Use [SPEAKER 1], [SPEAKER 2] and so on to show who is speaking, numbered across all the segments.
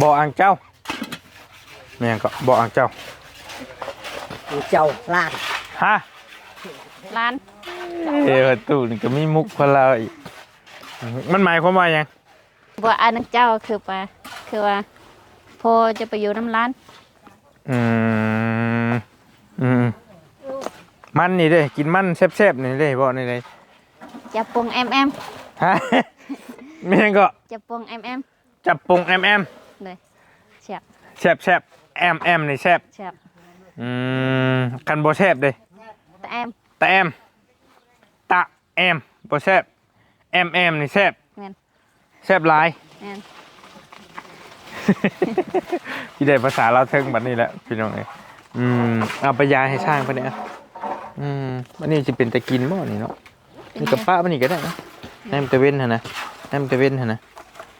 [SPEAKER 1] บ่ออ่างเจ้าแม่งก็บ่ออ่างเจ้า
[SPEAKER 2] เจ้าล้าน
[SPEAKER 1] ฮะ
[SPEAKER 3] ร้าน
[SPEAKER 1] เออตู้นี่ก็มีมุกคนเราอีกมันหมายความว่าหยัง
[SPEAKER 3] บัวอานักเจ้าคือว่าคือว่าพอจะไปอยู่น้ำร้าน
[SPEAKER 1] อืมอืมมันนี่เด้กินมันแซ่บๆนี่เด้บ่นี่เลย
[SPEAKER 3] จะปงแอมแอม
[SPEAKER 1] ฮะแม่งก็
[SPEAKER 3] จะปงแอมแอม
[SPEAKER 1] จับปรุงแอมแอม
[SPEAKER 3] เลยเฉียบ
[SPEAKER 1] แซ่บแซ่บแอมแอมนี่แซ่บ
[SPEAKER 3] เฉียบ
[SPEAKER 1] อืมคันบ่แซ่บเด้
[SPEAKER 3] แต่แอม
[SPEAKER 1] ตะแอมตะแอมบ่แซ่บแอมแอมนี่แซ่บ
[SPEAKER 3] แม่น
[SPEAKER 1] แซ่บหลาย
[SPEAKER 3] แม่น
[SPEAKER 1] ที่ได้ภาษาเราวเทิงบัดนี้แหละพี่น้องเอ้ยอืมเอาไปยายให้ช่างเพิ่นเนี่ยอืมวันนี้สิเป็นตะกินบ่นี่เนาะนี่กับป้าบันนี้ก็ได้นะให้มันตะเว้นหั่นนะให้มันตะเว้นหั่นนะ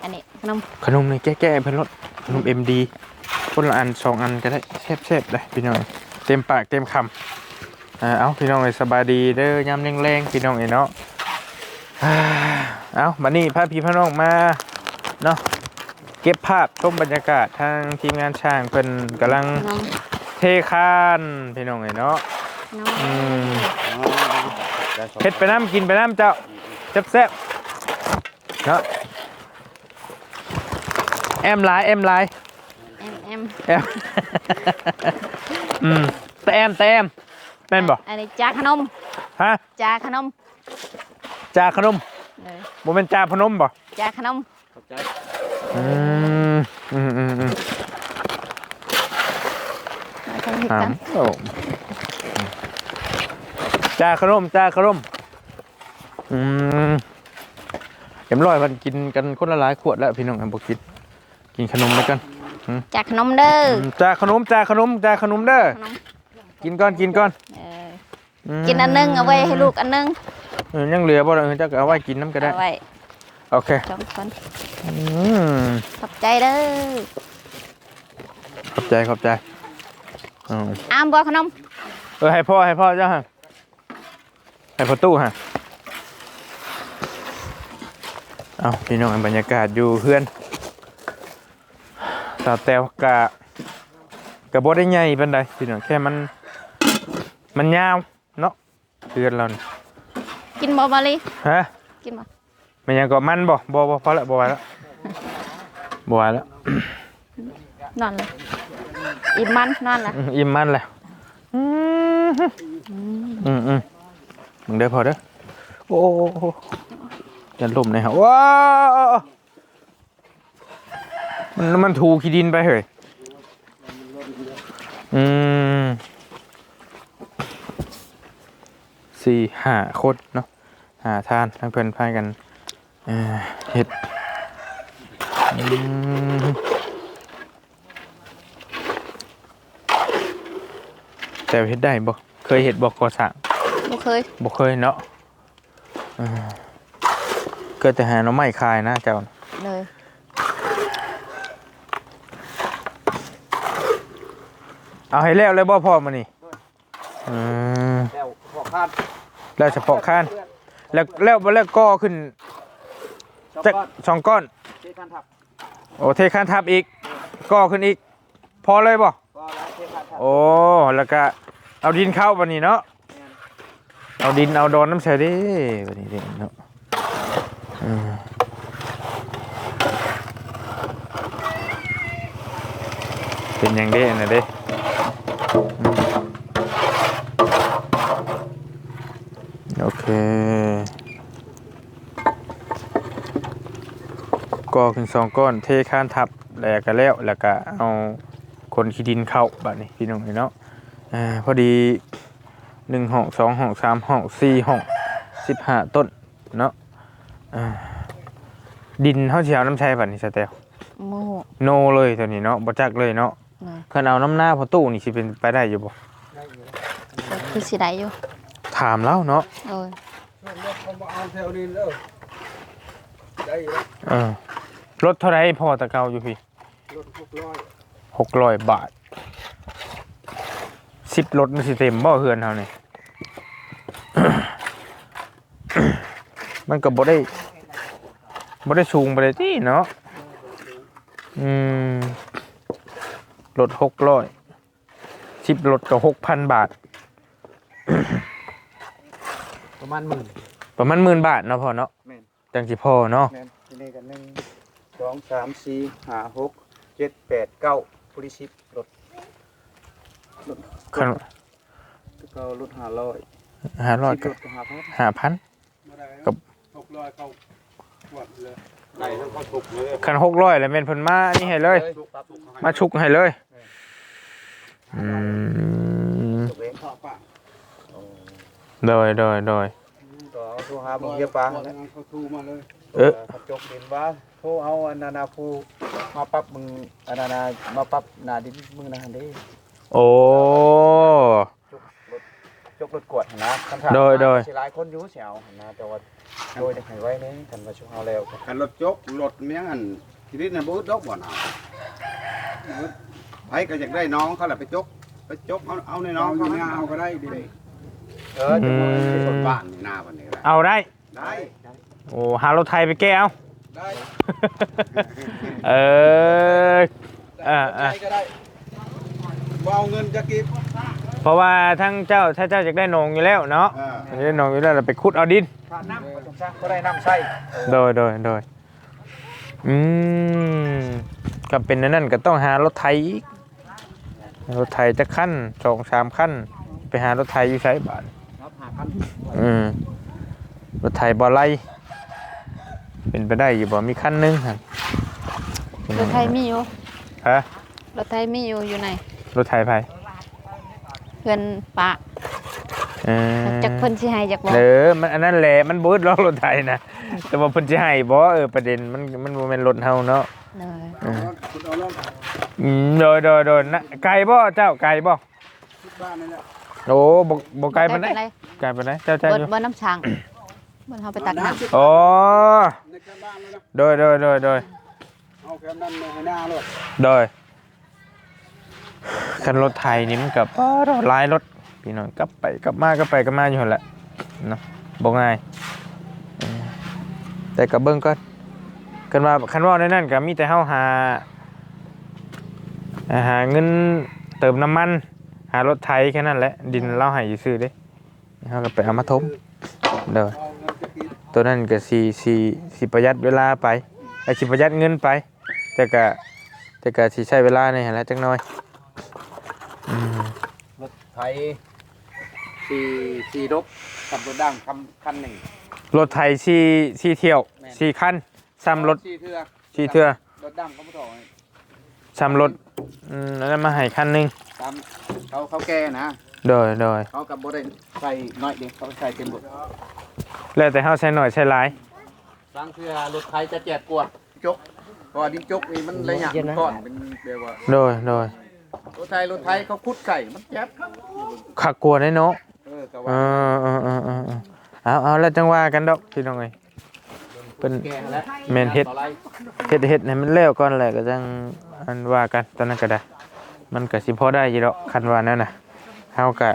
[SPEAKER 3] อันนี้ขนม
[SPEAKER 1] ขนมนี่แก้ๆเพิ่นรสขนม MD คนละอันสองอันก็ได้แซ่บๆเลยพี่น้องเต็มปากเต็มคำอ่าเอาพี่น้องเอ้ยสบายดีเด้อยามแรงๆพี่น้องเอ้ยเนาะอ่าเอาบัดนี้พาพี่พาน้องมาเนาะเก็บภาพชมบรรยากาศทางทีมงานช่างเพิ่นกำลัง
[SPEAKER 3] ขนม
[SPEAKER 1] เทคานพี่น้องเอ้ยเนาะ
[SPEAKER 3] ขนม
[SPEAKER 1] อืมเฮ็ดไปน้ำกินไปน้ำเจ้าแซ่บๆเนาะ แอมหลายแอมหลาย
[SPEAKER 3] แอมแอม
[SPEAKER 1] แอมอืมแต่แอมแต่แอมแม่นบ่
[SPEAKER 3] อันนี้จาขนม
[SPEAKER 1] ฮะ
[SPEAKER 3] จาขนม
[SPEAKER 1] จาขนม
[SPEAKER 3] เลย
[SPEAKER 1] บ่แม่นจาพนมบ่
[SPEAKER 3] จาขนม
[SPEAKER 1] อืมอืมอืมอืม
[SPEAKER 3] มาทำผิด
[SPEAKER 1] ถา
[SPEAKER 3] กั
[SPEAKER 1] ม
[SPEAKER 3] น
[SPEAKER 1] โอ้จาขนมจาขนมอืมเอ็มร้อยมันกินกันคนละหลายขวดแล้วพี่น้องครับบอกกิน กินขนมไปกัน
[SPEAKER 3] จาขนมเด้อ
[SPEAKER 1] มจาขนมจาขนมจาขนมเด้อ
[SPEAKER 3] ขนม
[SPEAKER 1] กินก่อนกินก่อน
[SPEAKER 3] เออ
[SPEAKER 1] ม
[SPEAKER 3] กินอันนึงเอาไว้ให้ลูกอันนึง
[SPEAKER 1] เออยังเหลือบ่ล่ะเออเจ้าก็เอาไว้กินน้ำก็ได้
[SPEAKER 3] เอาไว้
[SPEAKER 1] โอเค
[SPEAKER 3] สองคน
[SPEAKER 1] อืม
[SPEAKER 3] ขอบใจเด้อ
[SPEAKER 1] ขอบใจขอบใจอืม
[SPEAKER 3] อามบัวขนม
[SPEAKER 1] เออให้พ่อให้พ่อเจ้าฮะให้พ่อตู้ฮะเอาพี่น้องบรรยากาศอยู่เพื่อน สาวแตวกะกะบ่ได้ใหญ่ปานใดพี่น้องแค่มันมันยาวเนาะเพื่อนเรานี่
[SPEAKER 3] กินบ่มาลี
[SPEAKER 1] ฮะ
[SPEAKER 3] กินบ่
[SPEAKER 1] มันยังก็มันบ่บ่บ่พอละบ่ไหวแล้วบ่ไหวแล้ว
[SPEAKER 3] นอนเลยอิ่มมันนอนละ
[SPEAKER 1] อืมอิ่มมันแล้วอืมอืมอืมมึงได้พอเด้อโอ้โอ้โอ้จะล่มในฮะว้าว มันมันถูขี้ดินไปเหยอืมสี่ห้าคนเนาะหาทานทั้งเพื่อนพายกันเอ่อเห็ดอืมแต่เห็ดได้บ่เคยเห็ดบ่ก่อสร้าง
[SPEAKER 3] บ่เคย
[SPEAKER 1] บ่เคยเนาะเออเกิดแต่หาหน้องไม้คายนะเจ้า
[SPEAKER 3] เลย
[SPEAKER 1] เอาให้แล้วเลยบ่พอมานี่อืม
[SPEAKER 2] แล้วพอคาด
[SPEAKER 1] แล้วเฉพาะข้าน แล้วแล้วบ่แล้วก่อขึ้น
[SPEAKER 2] ชาว
[SPEAKER 1] จัก
[SPEAKER 2] บ้าน
[SPEAKER 1] สองก้อน
[SPEAKER 2] ที่คันทับ
[SPEAKER 1] โอ้เทข้านทับอีกก่อขึ้นอีก พอเลยบ่
[SPEAKER 2] ก็แล้วที่คันทับ
[SPEAKER 1] โอ้ แล้วก็เอาดินเข้าบัดนี้เนาะ เอาดินเอาดอนน้ำใส่ดิบัดนี้เด้เนาะอืมเป็นหยังเด้น่ะเด้ โอเคก่อขึ้นสองก้อนเทข้านทับแล้วก็แล้วแล้วก็เอาคนขี้ดินเข้าบัดนี้พี่น้องเนาะอ่าพอดีหนึ่งห้องสองห้องสามห้องสี่ห้องสิบห้าต้นเนาะอ่าดินเท่าเชียวน้ำใช้บัดนี้สเตล
[SPEAKER 3] โมโห
[SPEAKER 1] โนเลยตัวนี้เนาะบ่จักเลยเนาะ
[SPEAKER 3] เลย
[SPEAKER 1] คันเอาน้ำหน้าพอตู้นี่สิเป็นไปได้อยู่บ่
[SPEAKER 3] ก็คือสิได้อยู่
[SPEAKER 1] ถามแล้วเนาะ
[SPEAKER 3] โอ้ย
[SPEAKER 2] ผมเอาแถวนี้แล้วได้แล้ว
[SPEAKER 1] เออรถเท่าไรพอตะเกาอยู่พี่
[SPEAKER 2] รถหกร้อย
[SPEAKER 1] หกร้อยบาทสิบรถมันสิเต็มบ่เฮือนเฮานี่มันก็บ่ได้บ่ได้สูงบ่ได้ที่เนาะอืม รถหกร้อยชิปรถก็หกพันบาท
[SPEAKER 2] ประมาณหมื่น
[SPEAKER 1] ประมาณหมื่นบาทเนาะพ่อเนาะ
[SPEAKER 2] แม่น
[SPEAKER 1] จังสิพ่อเนาะ
[SPEAKER 2] แม่นที่นี่กันหนึ่งสองสามสี่ห้าหกเจ็ดแปดเก้าผู้ที่สิบรถรถ
[SPEAKER 1] คัน
[SPEAKER 2] เก้ารถห้าร้อย
[SPEAKER 1] ห้าร้อย
[SPEAKER 2] สิบ
[SPEAKER 1] ก็
[SPEAKER 2] รถก็ห้าพัน
[SPEAKER 1] ห้าพัน กับ
[SPEAKER 2] หกร้อยเข้าขวดเลย ไก่ทั้งข้าวสุกเลย
[SPEAKER 1] คันหกร้อยแล้วแม่นเพิ่นมานี่ให้เลย
[SPEAKER 2] สุกปลาสุก
[SPEAKER 1] มาชุกให้เลยอืม
[SPEAKER 2] สุกเองข้าวปลา
[SPEAKER 1] โดยโดยโดย
[SPEAKER 2] ต่อโทรหาบุญเยียปลาแล้วเขาทูมาเลย
[SPEAKER 1] เอ๊ะ
[SPEAKER 2] เขาจกดินว่าโทรเอาอันนานาภูมาปรับมึงอันนานามาปรับหนาดินมึงนะฮันเด้
[SPEAKER 1] โอ้
[SPEAKER 2] จกรถกวดหั่นนะคันถาม
[SPEAKER 1] โดยโดย
[SPEAKER 2] สิหลายคนอยู่เสียวหั่นนะแต่ว่าโดยจะให้ไว้นี่กันมาช่วยเอาแล้ว
[SPEAKER 4] กันรถจกรถเมียงอันชีวิตน่ะบ่อึดดอกบ่น่ะไผก็อยากได้น้องเขาแหละไปจกไปจกเอาเอาในน้องเขาเนี่ยเอาก็ได้ดิ
[SPEAKER 2] เออจะมา
[SPEAKER 4] ที่รถบ้านนี่หน้าวันนี้ก็ได้
[SPEAKER 1] เอาได้
[SPEAKER 4] ได้
[SPEAKER 1] โอ้หารถไทยไปแก้เอา
[SPEAKER 4] ได้
[SPEAKER 1] เออ อ่าอ่า
[SPEAKER 4] ได้ก็ได้บ่เอาเงินจะกิน
[SPEAKER 1] เพราะว่าทั้งเจ้าถ้าเจ้าอยากได้หนองอยู่แล้วเนาะ
[SPEAKER 4] เออ
[SPEAKER 1] อยากได้หนองอยู่แล้วเราไปขุดเอาดิน
[SPEAKER 2] ขาดน้ำก็ต้องสร้างก็ได้น้ำใช้
[SPEAKER 1] โดยโดยโดยอืมก็เป็นอันนั่นก็ต้องหารถไทยอีกรถไทยจะขั้นสองสามขั้น ไปหารถไทยอยู่ใช้บาท
[SPEAKER 2] ครับหาพัน
[SPEAKER 1] อืมรถไทยบ่ไล่เป็นไปได้อยู่บ่ มีขั้นหนึงหั่น
[SPEAKER 3] รถไทยมีอยู่
[SPEAKER 1] ฮะ
[SPEAKER 3] รถไทยมีอยู่อยู่ไหน
[SPEAKER 1] รถไทยไผ
[SPEAKER 3] เพื่อนปะ
[SPEAKER 1] เออ
[SPEAKER 3] จักเพิ่นสิให้จักบ่
[SPEAKER 1] เด้อมันอันนั้นแหละมันบูดล้อรถไทยนะแต่ว่าเพิ่นสิให้บ่เออประเด็นมันมันบ่แม่นรถเฮาเนาะ
[SPEAKER 3] เลย
[SPEAKER 1] เออ
[SPEAKER 4] คุณเอาแล้ว
[SPEAKER 1] อืมโดยโดยโดยนะไกลบ่เจ้าไกลบ่
[SPEAKER 4] ที่บ้านนี่แหละ
[SPEAKER 1] โอ้บ่บ่ไกลปานใด
[SPEAKER 3] ด้
[SPEAKER 1] ไกลปานใดเจ้าเจ้า
[SPEAKER 3] บ่
[SPEAKER 1] อยู่
[SPEAKER 3] บ่น้ำช้างบ่เฮาไปตักน้ำ
[SPEAKER 1] อ๋อ
[SPEAKER 4] ในแคมบ้านเลยนะ
[SPEAKER 1] โดยโดยโดยโดย
[SPEAKER 4] เอาแคมนั้นในให้หน้าเลย
[SPEAKER 1] โดย คันรถไทยนี่มันกับหลายรถพี่น้องกลับไปกลับมากลับไปกลับมาอยู่หั่นแหละเนาะบ่ง่ายแต่ก็เบิ่งก่อนคันว่าคันว่าในนั้นก็มีแต่เฮาหาหาเงินเติมน้ำมัน หารถไทยแค่นั้นแหละดินเราให้ซื้อเด้เฮาก็ไปเอามาถมเด้อตัวนั้นก็สีสีสีประหยัดเวลาไปไอ้สิประหยัดเงินไป แต่ก็แต่ก็สิใช้เวลาในหั่นแหละจักหน่อย อืม
[SPEAKER 2] รถไทยสี่สี่รถกับรถด่างคันคันหนึ่ง
[SPEAKER 1] รถไถสีสีเที่ยว
[SPEAKER 2] แม่น
[SPEAKER 1] สีคันซ้ำรถ
[SPEAKER 2] สี่เทือ
[SPEAKER 1] สีเทื่อ
[SPEAKER 2] รถด่างเขาไม่ถอย
[SPEAKER 1] ซ้ำรถอืมแล้วมาให้คันหนึง
[SPEAKER 2] ตามเขาเขาแก่นะ
[SPEAKER 1] โดยโดย
[SPEAKER 2] เขากับบ่ได้ใส่น้อยเดียวเขาใส่เต็มรถ
[SPEAKER 1] แล้วแต่เฮาใช้หน่อยใช้หลาย
[SPEAKER 2] บางเทือรถไทยจะเจ็บกว่าจกเพราะว่าดินจกนี่มันระยะก่อนเป็นแบบว่า
[SPEAKER 1] โดยโดย
[SPEAKER 2] รถไทยรถไทยเขาคุดไก่มันเจ็บ
[SPEAKER 1] ขักกลัวได้เนาะ
[SPEAKER 2] เออแต่
[SPEAKER 1] เอ
[SPEAKER 2] ว่า
[SPEAKER 1] อเออเออเออเออเอาเอาแล้วจังว่ากันดอกพี่น้องเอ้ยเป็น
[SPEAKER 2] แก่แล้ว
[SPEAKER 1] แม่นเฮ็ด
[SPEAKER 2] ต่อไร
[SPEAKER 1] เฮ็ดเฮ็ดให้มันแล้วก่อนแหละก็จังอันว่ากันตอนนั้นก็ได้ มันก็สิพอได้อยู่ดอกคันว่านั่นน่ะเฮาก็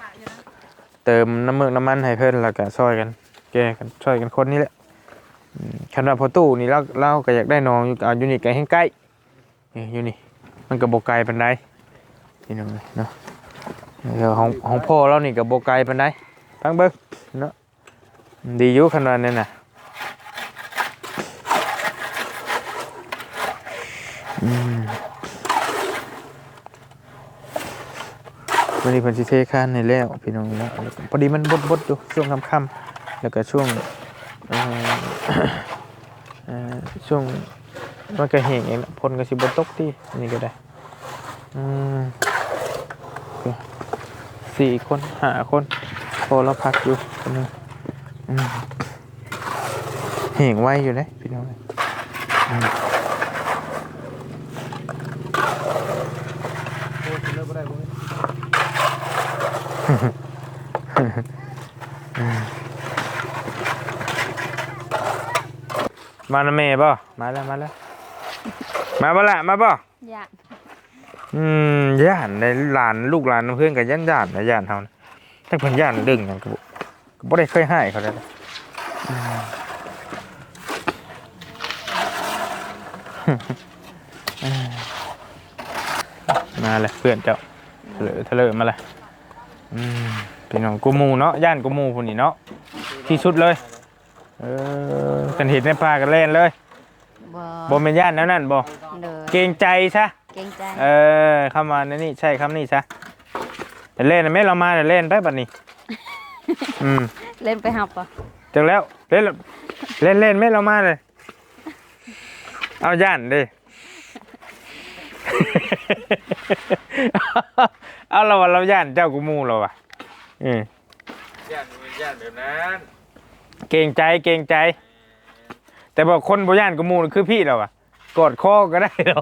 [SPEAKER 1] เติมน้ำมึกน้ำมันให้เพิ่นแล้วก็ช่วยกัน แก้กันช่วยกันคนนี่แหละอืมคันว่าพอตู้นี่เราเราก็อยากได้น้องอยู่เอาอยู่นี่ก็ให้ใกล้นี่อยู่นี่ มันก็บ่ไกลปานใด พี่น้องเนาะเดี๋ยวของของพ่อเรานี่ก็บ่ไกลปานใดฟังเบิ่งเนาะดีอยู่คันว่านั่นน่ะวันนี้เพิ่นสิเทคานให้แล้วพี่น้องแล้วพอดีมันบดๆอยู่ช่วงค่ำๆแล้วก็ช่วงอ่อเอ่อช่วงมันก็แห้งเองนะพลก็สิบ่ตกติอันนี้ก็ได้ อืม อเคสี่คนห้าคนพอเราพักอยู่คนนึงอืมแห้งไว้อยู่เลยพี่น้องมาแล้วแม่บ่มาแล้วมาแล้วมาบ่ละมาบ่ อืมย่านในหลานลูกหลานเพื่อนกับย่านย่านนะย่านเฮานะถ้าเพิ่นย่านดึงหยังก็บ่ก็บ่ได้เคยให้เขาเลยนะอืมอ่ามาเลยเพื่อนเจ้าเถลอเถลอมาเลยอืมพี่น้องกูหมูเนาะย่านกูหมูพุ่นนี่เนาะที่สุดเลย เออกันเห็นในป่ากันเล่นเลย
[SPEAKER 3] บ่
[SPEAKER 1] บ่เป็นย่านแล้วนั่นบ่
[SPEAKER 3] เด้อ
[SPEAKER 1] เกรงใจซะ
[SPEAKER 3] เกรงใจ
[SPEAKER 1] เออคำว่านั่นนี่ใช่คำนี้ซะแต่เล่นน่ะแม่เรามาแต่เล่นไปบัดนี้ อืม
[SPEAKER 3] เล่นไปหับป่ะ
[SPEAKER 1] จังแล้วเล่นเล่นเล่นแม่เรามาเลย เอาย่านดิ เอาเราว่าเราย่านเจ้ากูมูเราอะอืม
[SPEAKER 2] ย่านย่านแบบนั้น
[SPEAKER 1] เกรงใจเกรงใจ แต่บอกคนบ่ย่านกูมูน่ะคือพี่เราอะ กอดคอก็ได้หรอ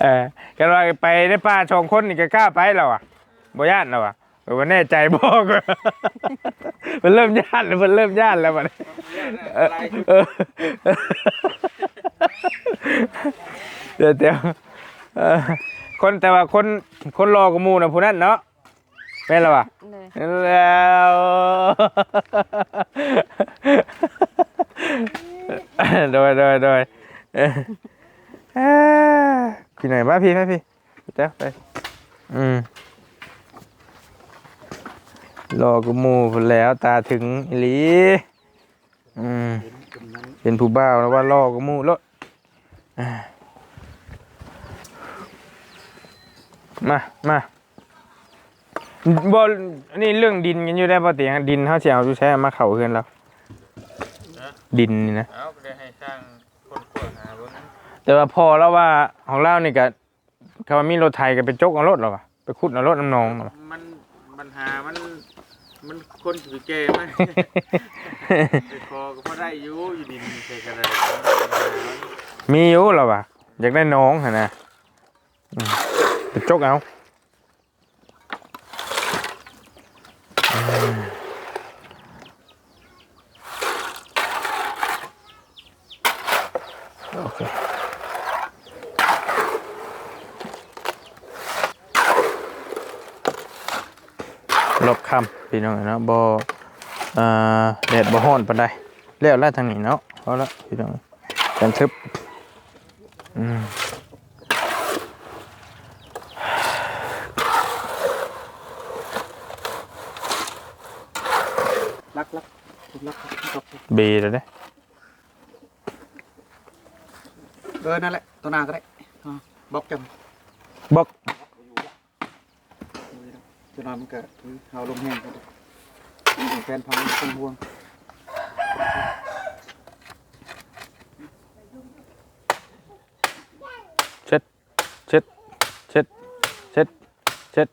[SPEAKER 1] เออกันว่าไปได้ป้าชองคนนี่ก็กล้าไปแล้วอะบ่ย่านแล้วอะเออว่าแน่ใจบอกมันเริ่มย่านแล้วมันเริ่มย่านแล้วมันเดี๋ยวเดี๋ยวคนแต่ว่าคนคนรอกบมูนะผู้นั้นเนาะ แม่นแล้วอะ
[SPEAKER 3] เลย
[SPEAKER 1] แล้วโดยโดยโดยเอ้ยเอ้ยพี่ไหนบ้าพี่ไหมพี่เจ้าไปอืมรอกูมูพุ่นแล้วตาถึงอีหลีอืมเป็นผู้บ่าวแล้วว่ารอกูมูแล้วอ่ามามา บออันนี้เรื่องดินกันอยู่ได้ปะเตียงดินเขาเสียเอาดูใช้มาเข่าเพื่อนแล้วดินนี่นะ
[SPEAKER 2] เอาไปให้สร้างคนขวหาเบิ่ง
[SPEAKER 1] แต่ว่าพอแล้วว่าของเรานี่ก็เขาว่ามีรถไทยก็ไปจกเอารถเราอะไปขุดเอารถน้ำนองเราอะ
[SPEAKER 2] มันปัญหามันมันคนสิเกมันไปคอก็พอได้อยู่อยู่ดินใส่กระไร
[SPEAKER 1] มีอยู่เราอะอยากได้น้องหั่นนะอืมไปจกเอาอืม โอเคลบคำพี่น้องเนาะบ่อ่าแดดบ่ฮ้อนปานใดแล้วแล้วทางนี้เนาะเอาละพี่น้องกันทึบอืม
[SPEAKER 2] รักรักรัก รัก
[SPEAKER 1] เบแล้วเด้
[SPEAKER 2] เออนั่นแหละตัวหนาก็ได้อ่าบล็อกจัง
[SPEAKER 1] บอก
[SPEAKER 2] จะนอนมันก็เอาลมแห้งก็ได้แฟนพังต้องห่วง
[SPEAKER 1] เช็ดเช็ดเช็ดเช็ด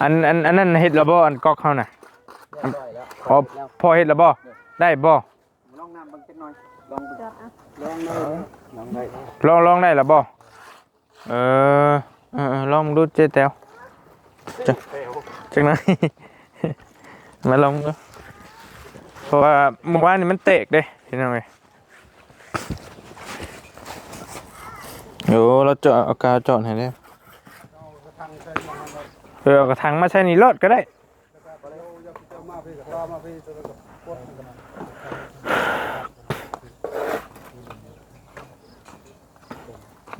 [SPEAKER 1] อันอันอันนั้นเฮ็ดและบ่อันก๊อกเขาน่ะพอพอเฮ็ดและบ่ได้บ่
[SPEAKER 2] ลองน้ำบางจักหน่อยลองดูลองเลยลองได้
[SPEAKER 1] ลองลองได้หรือบ่เออเออเออลองดูเจ๊แตวจังจังนั้นมาลองดูเพราะว่าเมื่อวานนี่มันเตกเด้เห็นไหมโอ้เราเจาะอากาวเจาะให้ได้ อเอากระถางมาใช้นี่รถก็ได้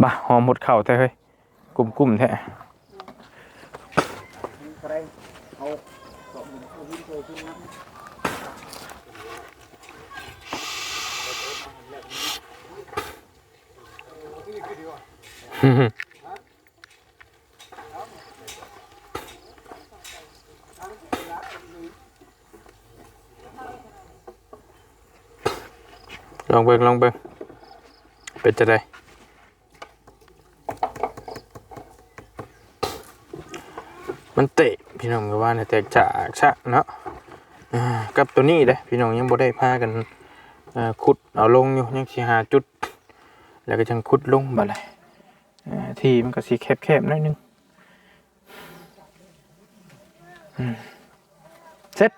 [SPEAKER 1] บ่าหอมหมดเข่าแท้เฮ้ยกลุ่มๆแท้
[SPEAKER 2] ก็ได้เอา องเอาหินโผล่ขึ้นนะ
[SPEAKER 1] ลองเบิ่งลองเบิ่งเป็นจะได้มันเตะพี่น้องก็ว่าเนี่ยแตกจากชะเนาะกับตัวนี้เด้พี่น้องยังบ่ได้พากันขุดเอาลงอยู่ยังสิหาจุด แล้วก็จังขุดลงบัดเลยที่มันก็สิแคบๆหน่อยนึงอืมเสร็จ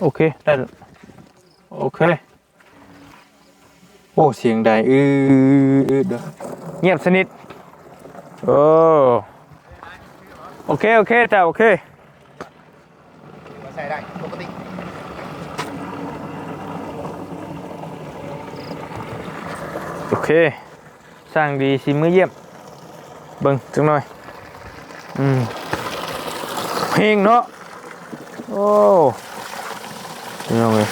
[SPEAKER 1] โอเค ได้แล้วโอเค โอ้ เสียงใดอืออือเด้อเงียบสนิท โอ้ โอเค โอเคจ้าโอเค
[SPEAKER 4] ใส่ได้ปกติ
[SPEAKER 1] โอเค สร้างดีสิมือเยี่ยม เบิ่งจังหน่อย อืมเพลงเนาะ โอ้ นี่น้องเลย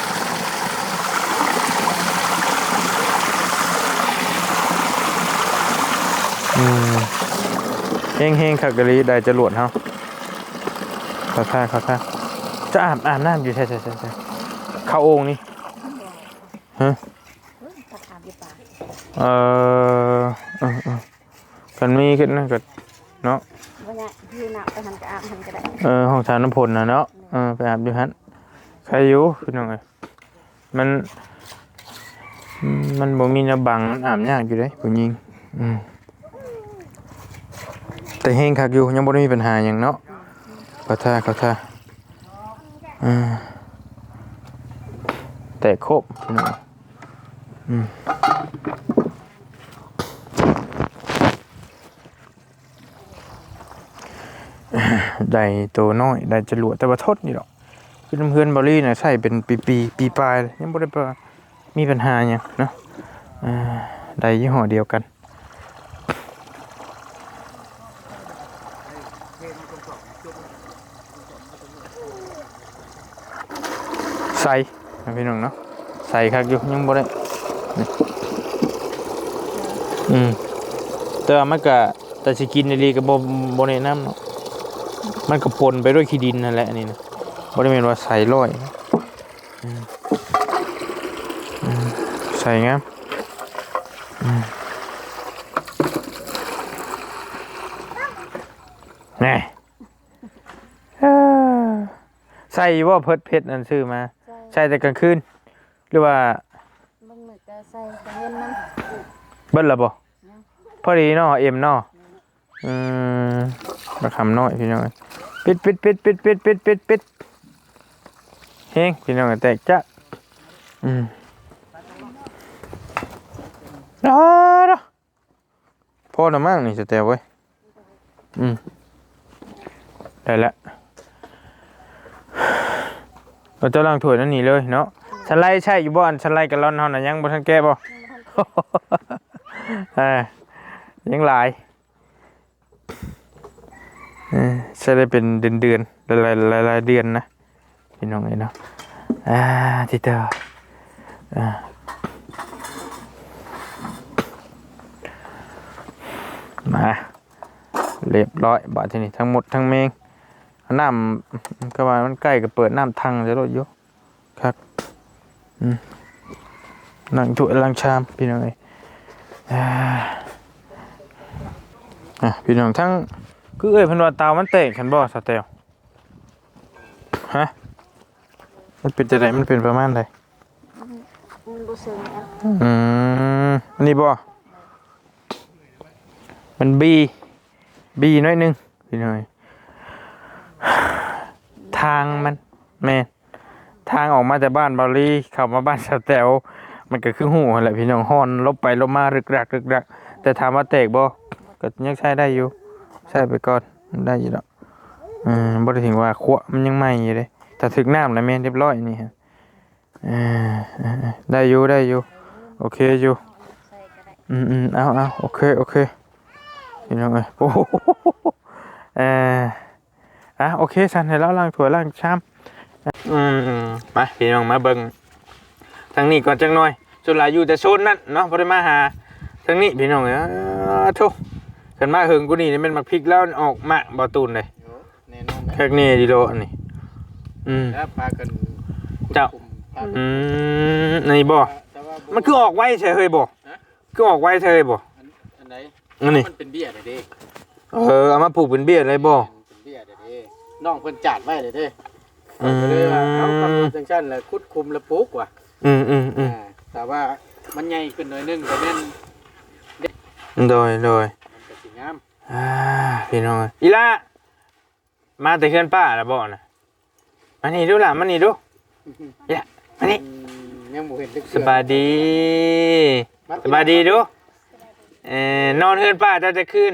[SPEAKER 1] อืมเฮงเฮงขักกะลีได้จรวดเฮาเข้าท่าเข้าท่าจะอาบอาบน้ำอยู่ใช่ใช่ใช่ใช่เข้าโอ่งนี่ฮะ
[SPEAKER 3] ตักอาบอยู่ป่า
[SPEAKER 1] เออเออเออกันมีขึ้นนะก็เนาะ
[SPEAKER 3] ว่าเนี่ยยืนหนักไปหันกระอาบหันกระได้
[SPEAKER 1] เออห้องชาน้ำพลนะเนาะเออไปอาบอยู่ฮัน ใครอยู่พี่น้องเอ้ยมัน มันบ่มีน้ำบังมันอาบยากอยู่เด้ผู้หญิงอืมแต่เฮงคักอยู่ยังบ่ได้มีปัญหาหยังเนาะขอท่าขอท่าอ่าแต่ครบพี่น้องอืมได้ตัวน้อยได้จรวดแต่ว่าทดนี่หรอก คือเพื่อนบอลลี่น่ะใช่เป็นปีปีปีปลายยังบ่ได้ปะมีปัญหาอย่างเนาะได้ยี่ห้อเดียวกันใส่นะพี่น้องเนาะใส่คักอยู่ยังบ่ได้อืมแต่ว่ามันก็แต่สิกินในรีก็บ่บ่แนะนำเนาะมันก็ปนไปด้วยขี้ดินนั่นแหละนี่นะ บริเวณว่าใส่ร้อยอืมอืมใส่งามอืมแน่เอ้อใส่ว่าเพิดเพชรนั่นซื้อมา
[SPEAKER 3] ใส่
[SPEAKER 1] ใส่แต่กลางคืน หรือว่า
[SPEAKER 3] บางมื้อก็ใส่กระเห็นมัน
[SPEAKER 1] เบิ้ลละบ่พอดีเนาะเอ็มเนาะอืมมาคำน้อยพี่น้องเอ้ยปิดปิดปิดปิดปิดปิดปิดปิด เฮงพี่น้องเอ้ยแตกจ้ะอืมรอรอพอและมั้งนี่จะแตกไว้ยอืมได้ละเราจะล้างถ้วยนั่นนี่เลยเนาะสไลด์ใช่อยู่บ่อันสไลด์กับร้อนเฮาน่ะยังบ่ทันแก้บ่อ่ายังหลายเออใช้ได้เป็นเดือนเดือนหลายหลายหลายเดือนนะ พี่น้องเอ้ยเนาะอ่าที่เตออ่ามาเรียบร้อยบาทที่นี่ทั้งหมดทั้งเมงน้ำก็ว่ามันใกล้กับเปิดน้ำทังจะลดอยู่ครับอืมนั่งถ้วยล้างชามพี่น้องเอ้ยอ่าอะพี่น้องทั้งคือเอ้ยเพันว่าเตามันเตะขันบ่สเตลฮะ มันเป็นจะไหนมันเป็นประมาณใด
[SPEAKER 3] มันบ่เชิงกัน
[SPEAKER 1] อืมอันนี้บ่มันบีบีน้อยหนึงพี่น้อยทางมันแม่นทางออกมาจากบ้านบาลีเข้ามาบ้านสเตลมันก็คือหูหั่นแหละพี่น้องฮ้อนลบไปลบมารึกรักรึกรักแต่ถามว่าแตกบ่ก็ยังใช้ได้อยู่ใช้ไปก่อนได้อยู่แล้วอืมบ่ได้ถึงว่าขวมันยังใหม่อยู่เลย ถ้าถึกน้ำแล้วแม่นเรียบร้อยนี่ฮะเออเออเออได้อยู่ได้อยู่โอเคอยู่
[SPEAKER 3] ใส่ก็ได้
[SPEAKER 1] อืมอืมเอาเอาโอเคโอเคพี่น้องเอ้ยโอ้โหเอออะโอเคสันให้เราล้างถ้วยล้างชามอืมอืมมาพี่น้องมาเบิ่งทางนี้ก่อนจังหน่อยส่วนหลายอยู่แต่โซนนั้นเนาะบ่ได้มาหาทางนี้พี่น้องเอ้ยอ้าโธ่กันมาเฮิงกูนี่นี่แมันมักพริกแล้วออกมาบ่ตูนเลย
[SPEAKER 4] แน่นอนนะ
[SPEAKER 1] แค่นี้ดิโลอันนี้ อืม
[SPEAKER 4] แล้วพากัน
[SPEAKER 1] เจ้า
[SPEAKER 4] คุมพากัน
[SPEAKER 1] อืมนี่บ่
[SPEAKER 4] แต่ว่าบ่
[SPEAKER 1] มันคือออกไว้ใช่เฮ้ยบ่คือออกไว้ใช่เฮ้ยบ่
[SPEAKER 4] อันไหน
[SPEAKER 1] อันนี้
[SPEAKER 4] มันเป็นเบี้ยเลยเด้
[SPEAKER 1] เออเอามาปลูกเป็นเบี้ยเลยบ่
[SPEAKER 4] เป็นเบี้ยเลยเด้น้องเพิ่นจัดไว้เลยเด้
[SPEAKER 1] อืม
[SPEAKER 4] ก็เลยว่าเอาทำจังซั่นแล้วคุดคุมแล้วปลูกว่ะ
[SPEAKER 1] อืมอืมอืม
[SPEAKER 4] อ่าแต่ว่ามันใหญ่ขึ้นหน่อยนึงก็แม่น
[SPEAKER 1] โดยโดย
[SPEAKER 4] มันก็สิงาม
[SPEAKER 1] อ่าพี่น้องเอ้ยอีละมาแต่เพื่อนป้าแล้วบ่น่ะ มานี่ดูล่ะมานี่ดูเนี่ยมานี่
[SPEAKER 4] ยังบ่เห็นตึก
[SPEAKER 1] สบายดีสบายดีดูเอ่อนอนเฮือนป้าเจ้าจะคืน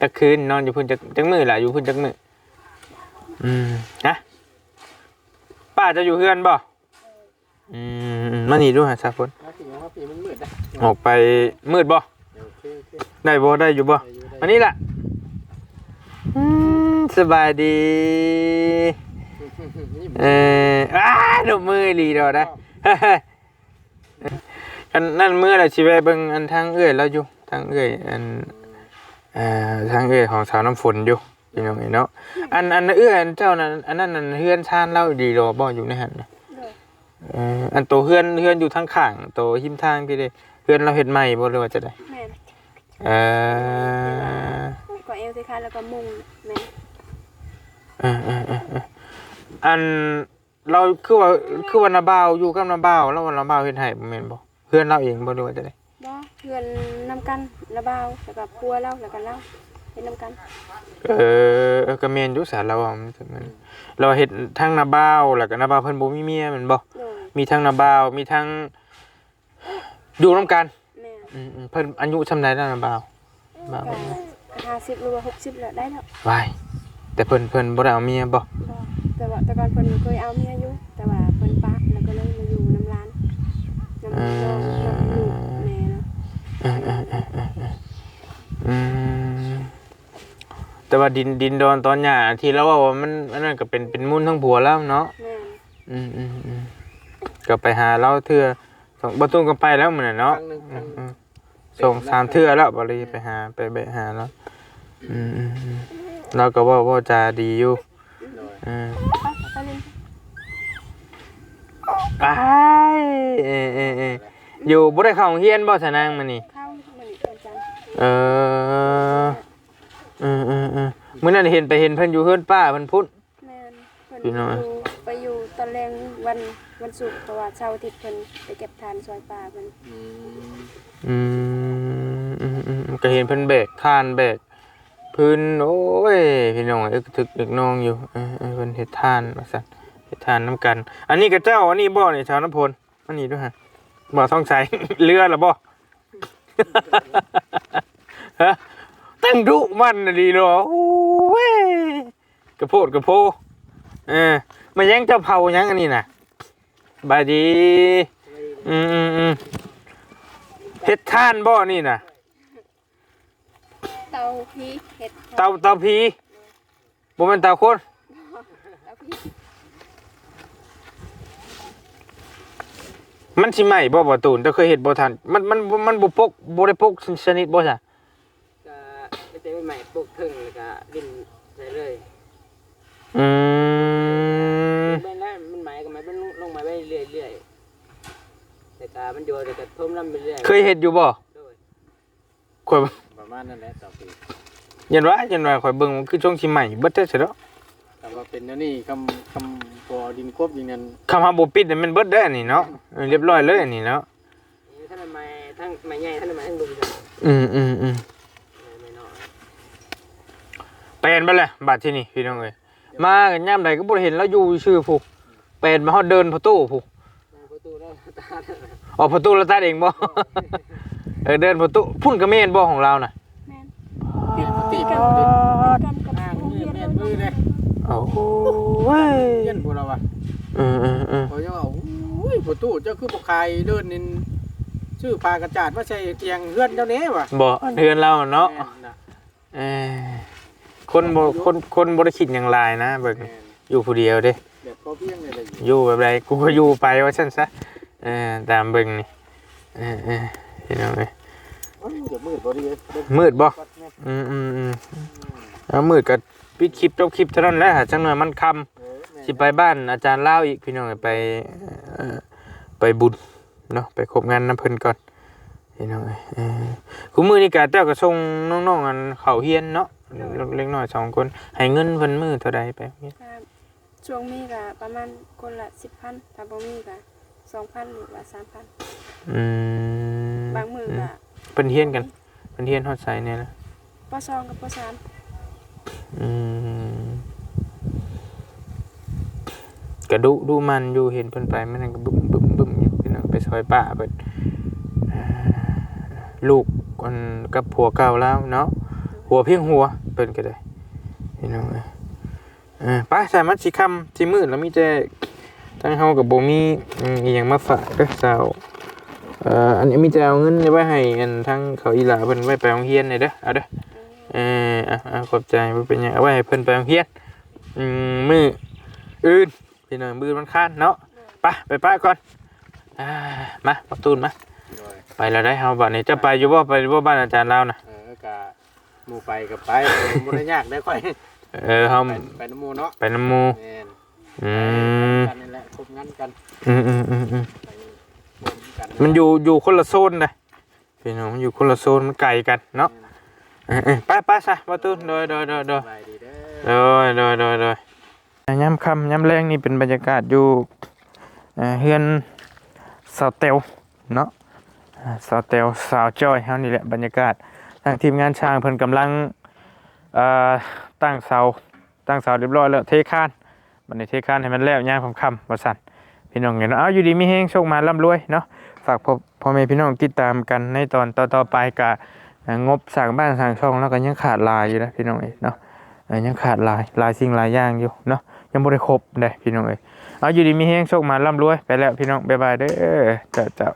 [SPEAKER 1] จะคืนนอนอยู่พุ่นจักจักมือล่ะอยู่พุ่นจักมืออืมฮะป้าจะอยู่เฮือนบ่อืมมานี่ดูหาสักคน
[SPEAKER 4] มาสิมาปีมันมืดนะ
[SPEAKER 1] ออกไปมืดบ่
[SPEAKER 4] โอเคโอเค
[SPEAKER 1] ได้บ่ได้อยู่บ่
[SPEAKER 4] ได้อยู่ได้
[SPEAKER 1] อันนี้ล่ะอืม สบายดี
[SPEAKER 4] นี่
[SPEAKER 1] เอออ้าดอกมือดีดอกได้อันนั่นมืออะไรชีวเบิ่งอันทางเอื้อยแล้วอยู่ทางเอื้อยอันเอ่อทางเอื้อยของสาวน้ำฝนอยู่พี่น้องเอ้ยเนาะอันอันเอื้อยอันเจ้านั้นอันนั้นอันเฮือนชานเล่าดีดอกบ่อยู่ในหันน่ะเอ่ออันโตเฮือนเฮือนอยู่ทางข้างโตหิมทางที่เด้เฮือนเราเฮ็ดใหม่บ่หรือว่าจะได้
[SPEAKER 5] แม่น
[SPEAKER 1] เอ่อ
[SPEAKER 5] ก็เอวสิคะแล้วก็มุงแม่น
[SPEAKER 1] เออเออเออเอออันเราคือว่าคือว่านาบ่าวอยู่กับนาบ่าวแล้ววันนาบ่าวเฮ็ดให้บ่แม่นบ่เฮือนเราเองบ่หรือว่าจะได้
[SPEAKER 5] บ่เพื่อนนำกันระบาวแล้วก็พัวเราแล้วก็เราเป็นนำกัน
[SPEAKER 1] เออเออก็แม่นอยู่สารเราอะมันถึงมันเราเฮ็ดทั้งนาบ่าวแล้วก็นาบ่าวเพิ่นบ่มีเมียแม่นบ่
[SPEAKER 5] โดย
[SPEAKER 1] มีทั้งนาบ่าวมีทั้งอยู่นํกัน
[SPEAKER 5] แม่น
[SPEAKER 1] อืมอืมเพิ่นอายุซำใดแล้วนาบ่าวบ่าว
[SPEAKER 5] ก็ห้าสิบหรือว่าหกสิบแล้วได้แล้ว
[SPEAKER 1] วาย แต่เพิ่นเพิ่นบ่ได้เอาเมียบ่
[SPEAKER 5] บ่แต่ว่าแต่ก่อนเพิ่นเคยเอาเมียอยู่แต่ว่าเพิ่นปะแล้วก็เลยมาอยู่น้ำร้านน้ำน้องน้ำลูกแม่เนาะ
[SPEAKER 1] เออเออเออเออเอออืมแต่ว่าดินดินดอนตอนหญ้าที่เราว่าว่ามันอันนั้นก็เป็นเป็นมูลทั้งผัวแล้วเนาะ
[SPEAKER 5] แม่น
[SPEAKER 1] อืมอืมอืมก็ไปหาเราเทื่อสองประตูก็ไปแล้วเหมือนนเนาะ
[SPEAKER 4] ครั้งหนึงค
[SPEAKER 1] อื
[SPEAKER 4] รั้ง
[SPEAKER 1] ม
[SPEAKER 4] หนึ่ง
[SPEAKER 1] อืมส่งสามเทื่อแล้วบริไปหาไปไปหาแล้วอืมอืมอืม เราก็ว่าว่าจะดีอยู่
[SPEAKER 4] โดย
[SPEAKER 1] อืม
[SPEAKER 5] ไปไปเล่น
[SPEAKER 1] อ้ายเออเออเอออยู่บ่ได้เข้าโรงเรียนบ่สนางมันนี่
[SPEAKER 5] เข้ามื้อนี้วันจันทร์
[SPEAKER 1] เอออืมอืมอืมมื้อนั้นเห็นไปเห็นเพิ่นอยู่เฮือนป้าเพิ่นพุ่น
[SPEAKER 5] แม่นเพิ่น
[SPEAKER 1] พี่น้อย
[SPEAKER 5] อยู่ไปอยู่ตอนแรงวันวันศุกร์เพราะว่าเช้าร์อาทิตย์เพิ่นไปเก็บทานซอยป่าเพิ่น
[SPEAKER 4] อืม
[SPEAKER 1] อืมอืมอืมก็เห็นเพิ่นแบกคานแบก พื้นโอ้ยพี่น้องเอึกถึกเอึกน้องอยู่เออเพิ่นเฮ็ดทานว่าซั่นเฮ็ดทานน้ำกัน อันนี้ก็เจ้าอันนี้บ่นี่ชาวน้ำพลอันนี้ด้วยฮะบ่ท้องใสเรือละบ่ฮะตั้งดุมันน่ะดีเนาะโอ้ยกระโพดกระโพเออมายังเจ้าเผายังอันนี้น่ะบายดีอืมอืมอืมเฮ็ดทานบ่นี่น่ะ
[SPEAKER 5] ตาพีเห็ด
[SPEAKER 1] เตาเตาผีบ่แม่นเตาคน
[SPEAKER 5] เตาพี
[SPEAKER 1] มันสิไหม้บ่บ่ตูนแต่เคยเฮ็ดบ่ทันมันมันมันบ่ปกบ่ได้ปกชนิดบ่ซะ
[SPEAKER 6] ก็ไปเจอใหม่ปลูกถึงแล้วก็ดินใส่เลย
[SPEAKER 1] อืม
[SPEAKER 6] ไม่ได้มันหมายก็หมายมันลงมาไปเรื่อยๆแต่ก็มันอยู่แต่ก็ท่วมลำไปเรื่อย
[SPEAKER 1] เคยเฮ็ดอยู่บ่
[SPEAKER 6] โดย
[SPEAKER 1] ข่อย
[SPEAKER 4] ประมาณนั้นแหละต่อปี
[SPEAKER 1] ยันว่ายันว่าข่อยเบิ่งมันคือช่วงสิไหม้เบิดแท้ซะเนาะ
[SPEAKER 4] แต่ว่าเป็นอันนี่คำคำพอดินกบอย่างนั้น
[SPEAKER 1] คำหาบ่ปิดนี่มันเบิดได้ออันนี่เนาะเออเรียบร้อยเลยอันนี่เนาะ
[SPEAKER 6] ท่านใหม่ทั้งใหม่ใหญ่ท่านใหม่ทั้งดุมจ้ะ
[SPEAKER 1] อืมอืมอืม
[SPEAKER 6] ไม่น้อย
[SPEAKER 1] เป็นไปเลยบัดที่นี่พี่น้องเอ้ยมากันยามใดก็บ่ได้เห็นแล้วอยู่ชื่อผู้เป็นมาฮอดเดินประตูผู้
[SPEAKER 6] ประตูแล้วตา
[SPEAKER 1] ออกประตูแล้วตัดเองบ่ เออเดินประตูพุ่นก็แม่นบ่ของเราน่ะ
[SPEAKER 5] แม่น
[SPEAKER 4] ติดติด
[SPEAKER 5] กั
[SPEAKER 4] กันน
[SPEAKER 5] กันกับ
[SPEAKER 4] อ้าง
[SPEAKER 5] โรง
[SPEAKER 4] มือ
[SPEAKER 5] เรียน
[SPEAKER 4] เมียนมือเลย
[SPEAKER 1] โอ้เว้ย
[SPEAKER 4] เมียนพวกเราอะ
[SPEAKER 1] เออเออเออ
[SPEAKER 4] เขาจะว่าอุ้ยประตูเจ้าคือปกคายเดินนินชื่อพากระจาดว่าใช่เตียงเฮือนเจ้าเนี้ว่ะ
[SPEAKER 1] บ่เดือนเราเนาะ
[SPEAKER 4] แม่น่ะ
[SPEAKER 1] เออคนบ่คนคนบ่ได้คิดหยังหลายนะเบิ่ง
[SPEAKER 4] แม่น
[SPEAKER 1] อยู่ผู้เดียวเด้
[SPEAKER 4] แบบพอเพียงเลยเลย
[SPEAKER 1] อยู่แบบใดกูก็อยู่ไปว่าซั่นซะเออตามเบิ่งนี่เออเออ พี่น้องเอ้ย
[SPEAKER 4] โอ้ยเดี๋ยวมืดพอดีเลย
[SPEAKER 1] มืดบ่
[SPEAKER 4] ปัแม่
[SPEAKER 1] อืมอืมอืมเอามืดก็ปิดคลิปจบคลิปเท่านั้นแหละหาจังหน่อยมันค่ำ
[SPEAKER 4] เออแม่
[SPEAKER 1] สิไปบ้านอาจารย์เล่าวอีกพี่น้องไปเอ่อไปบุญเนาะไปครบงานน้ำเพิ่นก่อนพี่น้องเอ้ยเออคุณมือนี่กะเจ้าก็ส่งน้องๆอันเขาเฮียนเนาะเล็กน้อยสองคนให้เงินเพิ่นมือเท่าใดไปเฮียน
[SPEAKER 5] ก็ช่วงมีก็ประมาณคนละ10,000ถ้าบ่มีก็ 2,000หรือว่า3,000
[SPEAKER 1] อืม
[SPEAKER 5] บางมื้อก็
[SPEAKER 1] เพิ่นเฮียนกันเพิ่นเฮียนฮอดไสเนี่ยนะ
[SPEAKER 5] ปสองกับปสาม
[SPEAKER 1] อืมกระดุดูมันอยู่เห็นเพิ่นไปมันนั่นก็บึ้มบึ้มบึ้มอยู่พี่น้องไปซอยป้าเพิ่นอ่าลูกคนกับผัวเก่าแล้วเนาะหัวเพียงหัวเพิ่นก็ได้พี่น้องเอ้ยเออไป้าใส่มันสิค่ำสิมืดแล้วมีแต่ ทั้งเฮากับบ่มีอืมอีหยังมาฝากเด้อสาวเอ่ออันนี้มีแต่เอาเงินไว้ให้อันทั้งเขาอีหลาเพิ่นไว้ไปโรงเรียนนี่เด้อเอาเด้อเอออะอะขอบใจบ่เป็นหยังเอาไว้ให้เพิ่นไปโรงเรียนอืมมื้ออื่นพี่น้องมือมันค้านเนาะไปไปป้าก่อนอ่ามาประตูนมา
[SPEAKER 4] โดย
[SPEAKER 1] ไปแล้วได้เฮาบัดนี้จะไปอยู่บ่ไปอยู่บ่บ้านอาจารย์ลาวนะ
[SPEAKER 4] เออกะหมู่ไปกับไปเออบ่ได้ยากได้ค่อย
[SPEAKER 1] เออเฮา
[SPEAKER 4] ไปไปน้ำหมู่เนาะ
[SPEAKER 1] ไปน้ำหมู่
[SPEAKER 4] แม่น
[SPEAKER 1] อืม
[SPEAKER 4] กันนี่แหละคบงานกัน
[SPEAKER 1] อืมอืมอืมอืม
[SPEAKER 4] ไปร่วมกัน
[SPEAKER 1] มันอยู่อยู่คนละโซนเลยพี่น้องมันอยู่คนละโซนมันไกลกันเนาะเออเออไปไปซะประตูนโดยโดยโดยโดย
[SPEAKER 4] สบายดีเด้อ
[SPEAKER 1] โดยโดยโดยโดยย้ำคำย้ำแรงนี่เป็นบรรยากาศอยู่เอ่อเฮือนสาวเตลเนาะอ่าสาวเตลสาวจ้อยเฮานี่แหละบรรยากาศทางทีมงานช่างเพิ่นกำลังเอ่อตั้งเสาตั้งเสาเรียบร้อยแล้วเทคาน บันี้เทคานให้มันแล้วย่างคำๆว่าซั่นพี่น้องเห็นเนาะเอาอยู่ดีมีแฮงโชคมาร่ำรวยเนาะฝากพ่อพ่อแม่พี่น้องติดตามกันในตอนต่อๆไปกะงบสร้างบ้านสร้างช่องแล้วก็ยังขาดลายอยู่นะพี่น้องเอ้ยเนาะยังขาดลายลายสิ่งลายย่างอยู่เนาะยังบ่ได้ครบเด้พี่น้องเอ้ยเอาอยู่ดีมีแฮงโชคมาร่ำรวยไปแล้วพี่น้องบ๊ายบายเด้อเจ้าเจ้า